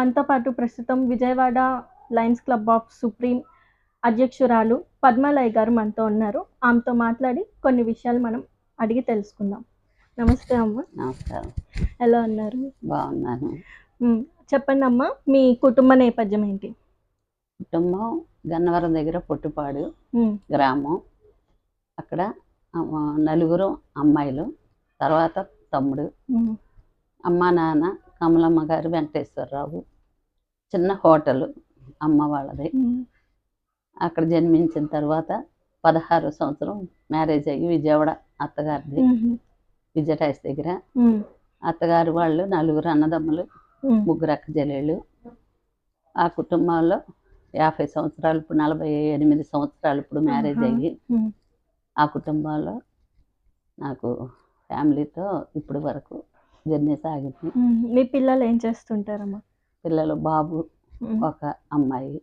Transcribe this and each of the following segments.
మనతో పాటు ప్రస్తుతం Vijayawada lions club of supreme అధ్యక్షురాలు పద్మాలయ గారు మనతో ఉన్నారు. ఆమెతో మాట్లాడి కొన్ని విషయాలు మనం అడిగి తెలుసుకుందాం. నమస్తే అమ్మ. నమస్కారం. ఎలా ఉన్నారు? బాగున్నాను. చెప్పండి అమ్మ మీ కుటుంబ నేపథ్యం ఏంటి? కుటుంబం గన్నవరం దగ్గర పొట్టుపాడు గ్రామం. అక్కడ నలుగురు అమ్మాయిలు తర్వాత తమ్ముడు. అమ్మ నాన్న కమలమ్మ గారు వెంకటేశ్వరరావు చిన్న హోటల్ అమ్మ వాళ్ళది. అక్కడ జన్మించిన తర్వాత పదహారు సంవత్సరం మ్యారేజ్ అయ్యి విజయవాడ అత్తగారిది విజయరాజ్ దగ్గర. అత్తగారు వాళ్ళు నలుగురు అన్నదమ్ములు ముగ్గురు అక్క చెల్లెళ్ళు. ఆ కుటుంబంలో యాభై సంవత్సరాలు ఇప్పుడు నలభై ఎనిమిది సంవత్సరాలు ఇప్పుడు మ్యారేజ్. అయ్యి ఆ కుటుంబంలో నాకు ఫ్యామిలీతో ఇప్పుడు వరకు జర్నీ సాగింది. మ్. పిల్లలు ఏం చేస్తుంటారమ్మా? పిల్లలు బాబు ఒక అమ్మాయి.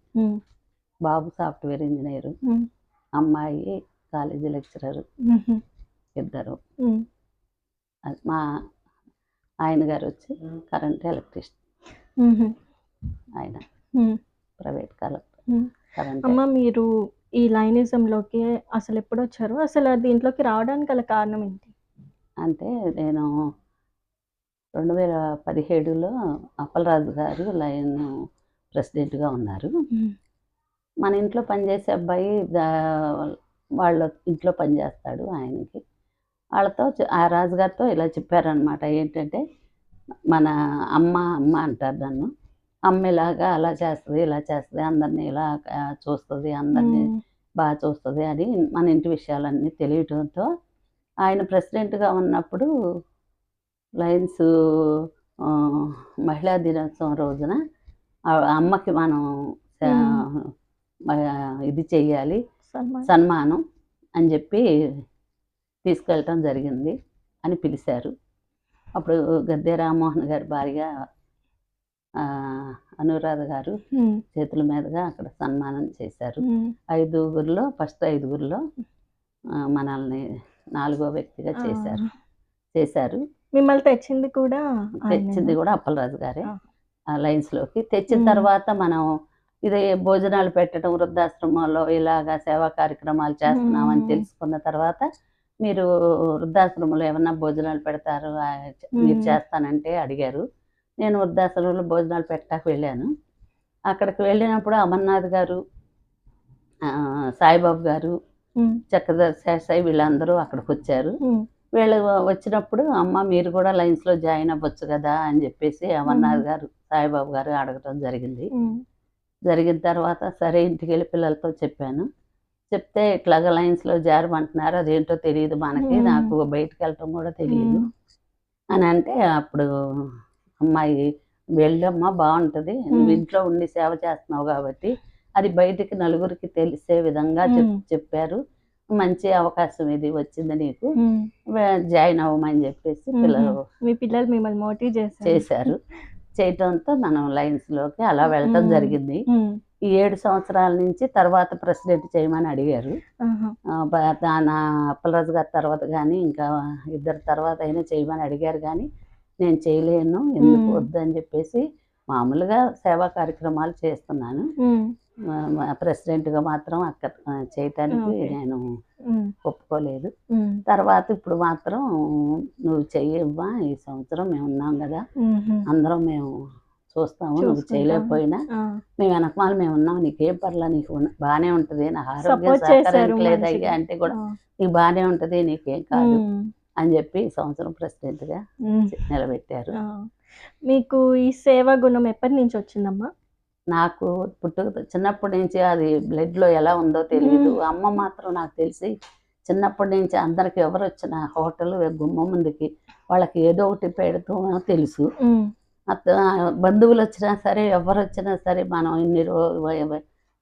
బాబు సాఫ్ట్వేర్ ఇంజనీరు. అమ్మాయి కాలేజీ లెక్చరర్. ఇద్దరు. మ్. ఆయన గారు వచ్చి కరెంట్ ఎలక్ట్రిషియన్. ఆయన. ప్రైవేట్ కలెక్టర్ అమ్మ మీరు ఈ లైనిజంలోకి అసలు ఎప్పుడు వచ్చారు అసలు దీంట్లోకి రావడానికి గల కారణం ఏంటి? అంటే నేను రెండు వేల పదిహేడులో అప్పలరాజు గారు లైన్ ప్రెసిడెంట్గా ఉన్నారు. మన ఇంట్లో పనిచేసే అబ్బాయి వాళ్ళ ఇంట్లో పనిచేస్తాడు ఆయనకి. వాళ్ళతో ఆ రాజుగారితో ఇలా చెప్పారనమాట ఏంటంటే మన అమ్మ అమ్మ అంటారు నన్ను అమ్మ ఇలాగా అలా చేస్తుంది ఇలా చేస్తుంది అందరినీ ఇలా చూస్తుంది అందరినీ. బాగా చూస్తుంది అని మన ఇంటి విషయాలన్నీ తెలియటంతో ఆయన ప్రెసిడెంట్గా ఉన్నప్పుడు లయన్స్ మహిళా దినోత్సవం రోజున అమ్మకి మనం ఇది చెయ్యాలి. సన్మానం. అని చెప్పి తీసుకెళ్ళటం జరిగింది అని పిలిచారు. అప్పుడు గద్దె రామ్మోహన్ గారి భార్య అనురాధ గారు. చేతుల మీదుగా అక్కడ సన్మానం చేశారు. ఐదుగురిలో ఫస్ట్ ఐదుగురిలో మనల్ని నాలుగో వ్యక్తిగా చేశారు. చేశారు. మిమ్మల్ని తెచ్చింది కూడా తెచ్చింది? కూడా అప్పలరాజు గారే లైన్స్లోకి తెచ్చిన. తర్వాత మనం ఇదే భోజనాలు పెట్టడం వృద్ధాశ్రమంలో ఇలాగా సేవా కార్యక్రమాలు చేస్తున్నామని. తెలుసుకున్న తర్వాత మీరు వృద్ధాశ్రమంలో ఏమన్నా భోజనాలు పెడతారు మీరు. చేస్తానంటే అడిగారు నేను వృద్ధాశ్రమంలో భోజనాలు పెట్టాక వెళ్ళాను అక్కడికి వెళ్ళినప్పుడు అమర్నాథ్ గారు సాయిబాబు గారు. చక్రధర్ శేషాయి వీళ్ళందరూ అక్కడికి వచ్చారు. వీళ్ళు వచ్చినప్పుడు అమ్మ మీరు కూడా లైన్స్లో జాయిన్ అవ్వచ్చు కదా అని చెప్పేసి అమర్నాథ్ గారు సాయిబాబు గారు అడగటం జరిగింది. జరిగిన తర్వాత సరే ఇంటికి వెళ్ళి పిల్లలతో చెప్పాను చెప్తే ఇట్లాగా లైన్స్లో జారమంటున్నారు అదేంటో తెలియదు మనకి. నాకు బయటకు వెళ్ళటం కూడా తెలియదు. అని అంటే అప్పుడు అమ్మాయి వెళ్ళమ్మా బాగుంటుంది నువ్వు. ఇంట్లో ఉండి సేవ చేస్తున్నావు కాబట్టి అది బయటికి నలుగురికి తెలిసే విధంగా. చెప్పారు మంచి అవకాశం ఇది వచ్చింది నీకు. జాయిన్ అవ్వమని చెప్పేసి పిల్లలు మీ పిల్లలు మిమ్మల్ని మోటివ్ చేశారు. చేయటంతో మనం లైన్స్లోకి అలా వెళ్ళటం. జరిగింది. ఈ ఏడు సంవత్సరాల నుంచి తర్వాత ప్రెసిడెంట్ చేయమని అడిగారు. నా అప్పలరాజు గారి తర్వాత కానీ ఇంకా ఇద్దరు తర్వాత అయినా చేయమని అడిగారు కానీ నేను చేయలేను ఎందుకు. వద్దని చెప్పేసి మామూలుగా సేవా కార్యక్రమాలు చేస్తున్నాను. ప్రెసిడెంట్గా మాత్రం అక్కడ చేయటానికి. నేను. ఒప్పుకోలేదు. తర్వాత ఇప్పుడు మాత్రం నువ్వు చెయ్యవ్వా ఈ సంవత్సరం మేము ఉన్నాం కదా. అందరం మేము చూస్తాము నువ్వు. చేయలేకపోయినా. మేము వెనకమాల మేము ఉన్నాం నీకేం పర్లా నీకు బాగానే ఉంటుంది నాకు ఆరోగ్యం Support చేశారు సహకరించలేదు మంచిగా. అయ్యా అంటే కూడా. నీకు బాగానే ఉంటుంది నీకేం కాదు. అని చెప్పి ఈ సంవత్సరం ప్రెసిడెంట్గా. నిలబెట్టారు. మీకు ఈ సేవా గుణం ఎప్పటి నుంచి వచ్చిందమ్మా నాకు పుట్టుక చిన్నప్పటి నుంచి అది బ్లడ్లో ఎలా ఉందో తెలియదు మ్మ్. అమ్మ మాత్రం నాకు తెలిసి చిన్నప్పటి నుంచి అందరికి ఎవరు వచ్చినా హోటల్ గుమ్మ ముందుకి వాళ్ళకి ఏదో ఒకటి పెడుతూ తెలుసు బంధువులు వచ్చినా సరే ఎవరు వచ్చినా సరే మనం ఇన్ని రోజు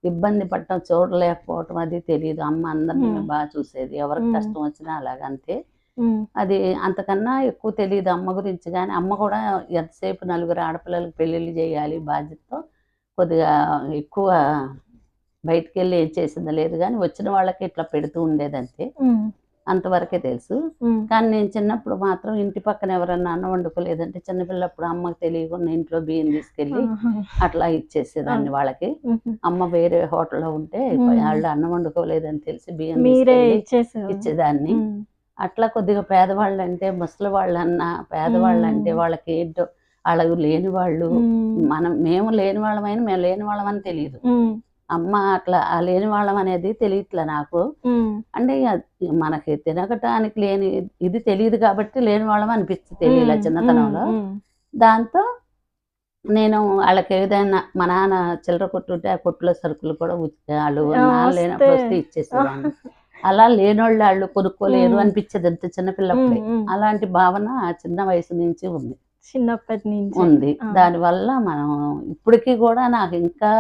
ఇబ్బంది పడటం చూడలేకపోవటం అది తెలియదు అమ్మ అందరినీ. బాగా చూసేది ఎవరికి. కష్టం వచ్చినా అలాగంతే. అది అంతకన్నా ఎక్కువ తెలియదు అమ్మ గురించి కానీ అమ్మ కూడా ఎంతసేపు నలుగురు ఆడపిల్లలకి పెళ్ళిళ్ళు చేయాలి బాధ్యతతో కొద్దిగా ఎక్కువ బయటికి వెళ్ళి ఏం చేసిందో లేదు కానీ వచ్చిన వాళ్ళకి ఇట్లా పెడుతూ ఉండేదంతే. అంతవరకే తెలుసు. కానీ నేను చిన్నప్పుడు మాత్రం ఇంటి పక్కన ఎవరన్నా అన్నం వండుకోలేదంటే చిన్నపిల్లప్పుడు అమ్మకి తెలియకుండా ఇంట్లో బియ్యం తీసుకెళ్ళి అట్లా ఇచ్చేసేదాన్ని వాళ్ళకి. అమ్మ వేరే హోటల్లో ఉంటే. వాళ్ళు అన్నం వండుకోలేదని తెలిసి బియ్యం ఇచ్చేదాన్ని. అట్లా కొద్దిగా పేదవాళ్ళు అంటే ముసలి వాళ్ళు అన్నా పేదవాళ్ళు అంటే. వాళ్ళకి ఏంటో వాళ్ళకు లేని వాళ్ళు మనం మేము లేని వాళ్ళమైనా మేము లేని వాళ్ళమని తెలియదు. అమ్మ అట్లా ఆ లేని వాళ్ళం అనేది తెలియట్లే నాకు. అంటే మనకి తినగటానికి లేని ఇది తెలియదు కాబట్టి లేని వాళ్ళం అనిపిస్తుంది తెలియలే ఉమ్, చిన్నతనంలో. దాంతో నేను వాళ్ళకి ఏదైనా మా నాన్న చిల్లర కొట్టుంటే ఆ కొట్టులో సరుకులు కూడా వాళ్ళు నాన్న లేనప్పుడు వస్తే. ఇచ్చేసేదాన్ని అలా లేనోళ్ళు వాళ్ళు కొనుక్కోలేరు. అనిపించేది అంత చిన్నపిల్లప్పుడే. అలాంటి భావన ఆ చిన్న వయసు నుంచి ఉంది. చిన్నప్పటి నుంచి ఉంది. దానివల్ల మనం ఇప్పటికీ కూడా నాకు ఇంకా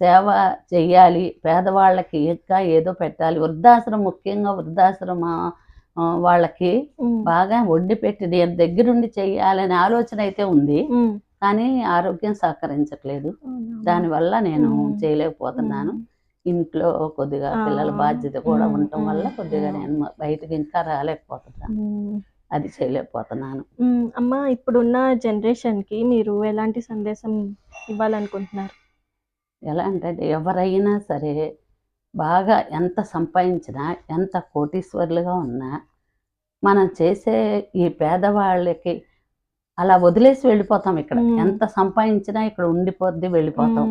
సేవ చెయ్యాలి పేదవాళ్ళకి ఇంకా ఏదో పెట్టాలి వృద్ధాశ్రమం ముఖ్యంగా వృద్ధాశ్రమ వాళ్ళకి బాగా వండి పెట్టి నేను దగ్గరుండి చెయ్యాలనే ఆలోచన అయితే ఉంది. కానీ ఆరోగ్యం సహకరించట్లేదు. దానివల్ల నేను. చేయలేకపోతున్నాను. ఇంట్లో కొద్దిగా. పిల్లల బాధ్యత కూడా ఉండటం వల్ల కొద్దిగా. నేను బయటకి ఇంకా రాలేకపోతున్నాను. అది చేయలేకపోతున్నాను. అమ్మ ఇప్పుడున్న జనరేషన్కి మీరు ఎలాంటి సందేశం ఇవ్వాలనుకుంటున్నారు? ఎలా అంటే ఎవరైనా సరే బాగా ఎంత సంపాదించినా ఎంత కోటీశ్వర్లుగా ఉన్నా మనం చేసే ఈ పేదవాళ్ళకి అలా వదిలేసి వెళ్ళిపోతాం ఇక్కడ. ఎంత సంపాదించినా ఇక్కడ ఉండిపోద్ది వెళ్ళిపోతాం.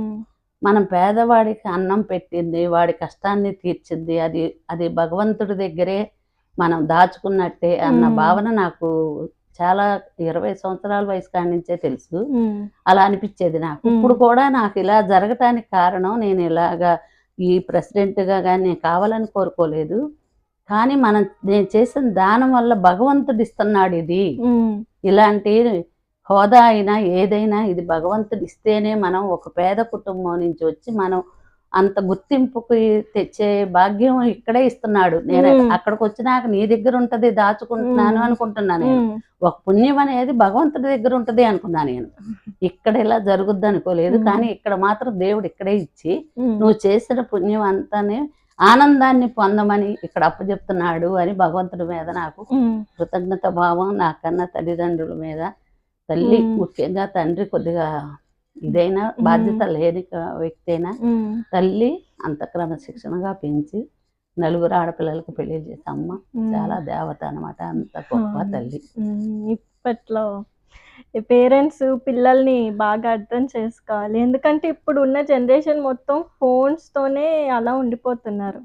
మనం పేదవాడికి అన్నం పెట్టింది వాడి కష్టాన్ని తీర్చింది అది అది భగవంతుడి దగ్గరే మనం దాచుకున్నట్టే అన్న. భావన నాకు చాలా ఇరవై సంవత్సరాల వయసు కాడి నుంచే తెలుసు. అలా అనిపించేది నాకు. ఇప్పుడు కూడా నాకు ఇలా జరగటానికి కారణం నేను ఇలాగా ఈ ప్రెసిడెంట్గా కానీ నేను కావాలని కోరుకోలేదు. కానీ మనం నేను చేసిన దానం వల్ల భగవంతుడు ఇస్తున్నాడు ఇది. ఇలాంటి హోదా అయినా ఏదైనా ఇది భగవంతుడు ఇస్తేనే మనం ఒక పేద కుటుంబం నుంచి వచ్చి మనం అంత గుర్తింపుకి తెచ్చే భాగ్యం ఇక్కడే ఇస్తున్నాడు నేను. అక్కడికి వచ్చినాక నీ దగ్గర ఉంటది దాచుకుంటున్నాను. అనుకుంటున్నాను నేను ఒక పుణ్యం అనేది భగవంతుడి దగ్గర ఉంటది అనుకున్నా నేను ఇక్కడ ఇలా జరుగుద్ది అనుకోలేదు. కానీ ఇక్కడ మాత్రం దేవుడు ఇక్కడే ఇచ్చి నువ్వు చేసిన పుణ్యం అంతానే ఆనందాన్ని పొందమని ఇక్కడ అప్పచెప్తున్నాడు అని భగవంతుడి మీద నాకు కృతజ్ఞత భావం నాకన్నా తల్లిదండ్రుల మీద తల్లి. ముఖ్యంగా తండ్రి కొద్దిగా ఇదైనా బాధ్యత లేని వ్యక్తి అయినా తల్లి అంత క్రమశిక్షణగా పెంచి నలుగురు ఆడపిల్లలకు పెళ్ళి చేసే అమ్మ. చాలా దేవత అన్నమాట. అంత గొప్ప. తల్లి. ఇప్పట్లో పేరెంట్స్ పిల్లల్ని బాగా అర్థం చేసుకోవాలి. ఎందుకంటే ఇప్పుడు ఉన్న జనరేషన్ మొత్తం phones తోనే అలా ఉండిపోతున్నారు.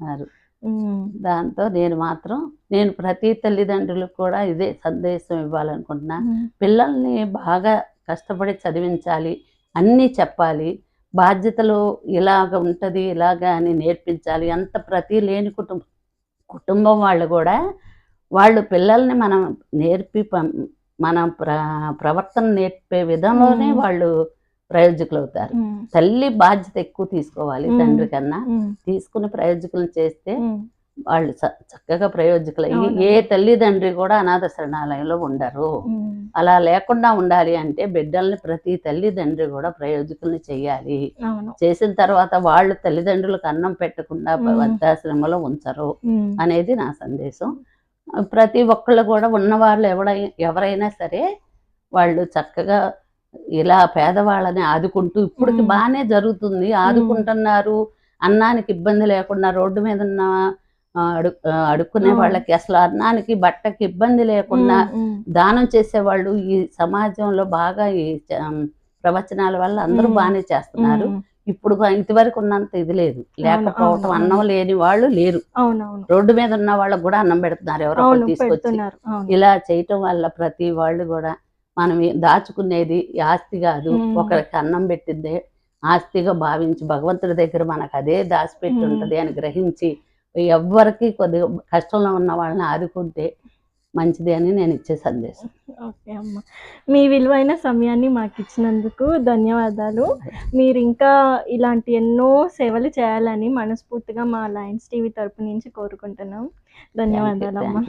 దాంతో నేను మాత్రం నేను ప్రతి తల్లిదండ్రులకు కూడా ఇదే సందేశం ఇవ్వాలనుకుంటున్నా. పిల్లల్ని బాగా కష్టపడి చదివించాలి. అన్నీ చెప్పాలి. బాధ్యతలు ఇలాగ ఉంటుంది ఇలాగ అని నేర్పించాలి. అంత ప్రతి లేని కుటుంబం కుటుంబం వాళ్ళు కూడా వాళ్ళు పిల్లల్ని మనం నేర్పి మన ప్ర ప్రవర్తన నేర్పే విధంలోనే. వాళ్ళు ప్రయోజకులు అవుతారు తల్లి బాధ్యత ఎక్కువ తీసుకోవాలి. తండ్రి కన్నా. తీసుకుని ప్రయోజకులు చేస్తే వాళ్ళు చ- చక్కగా ప్రయోజకులు అయ్యి అవును. ఏ తల్లిదండ్రి కూడా అనాథ శరణాలయంలో ఉండరు అలా లేకుండా ఉండాలి అంటే బిడ్డల్ని ప్రతి తల్లిదండ్రి కూడా ప్రయోజకుల్ని చెయ్యాలి. అవును. చేసిన తర్వాత వాళ్ళు తల్లిదండ్రులకు అన్నం పెట్టకుండా. వృద్ధాశ్రమంలో ఉంచరు అనేది నా సందేశం. ప్రతి ఒక్కళ్ళు కూడా ఉన్నవాళ్ళు ఎవడై ఎవరైనా సరే వాళ్ళు చక్కగా ఇలా పేదవాళ్ళని ఆదుకుంటూ ఇప్పటికి. బాగానే జరుగుతుంది. ఆదుకుంటున్నారు. అన్నానికి ఇబ్బంది లేకుండా రోడ్డు మీద ఉన్న అడు అడుక్కునే. వాళ్ళకి అసలు అన్నానికి బట్టకి ఇబ్బంది లేకుండా దానం చేసేవాళ్ళు ఈ సమాజంలో బాగా ఈ ప్రవచనాల వల్ల అందరూ. బాగానే చేస్తున్నారు. ఇప్పుడు ఇంతవరకు ఉన్నంత ఇది లేదు. లేకపోవటం. అన్నం లేని వాళ్ళు లేరు. రోడ్డు మీద ఉన్న వాళ్ళకు కూడా అన్నం పెడుతున్నారు. ఎవరో తీసుకొచ్చి. ఇలా చేయటం వల్ల ప్రతి వాళ్ళు కూడా మనం దాచుకునేది ఆస్తి కాదు. ఒకరికి అన్నం పెట్టిందే ఆస్తిగా భావించి భగవంతుడి దగ్గర మనకు అదే దాచిపెట్టి. ఉంటది అని గ్రహించి ఎవ్వరికి కొద్దిగా కష్టంలో ఉన్న వాళ్ళని ఆదుకుంటే మంచిది అని నేను ఇచ్చే సందేశం. ఓకే అమ్మ. మీ విలువైన సమయాన్ని మాకు ఇచ్చినందుకు ధన్యవాదాలు. మీరు ఇంకా ఇలాంటి ఎన్నో సేవలు చేయాలని మనస్ఫూర్తిగా మా లయన్స్ టీవీ తరపు నుంచి కోరుకుంటున్నాం. ధన్యవాదాలు అమ్మ.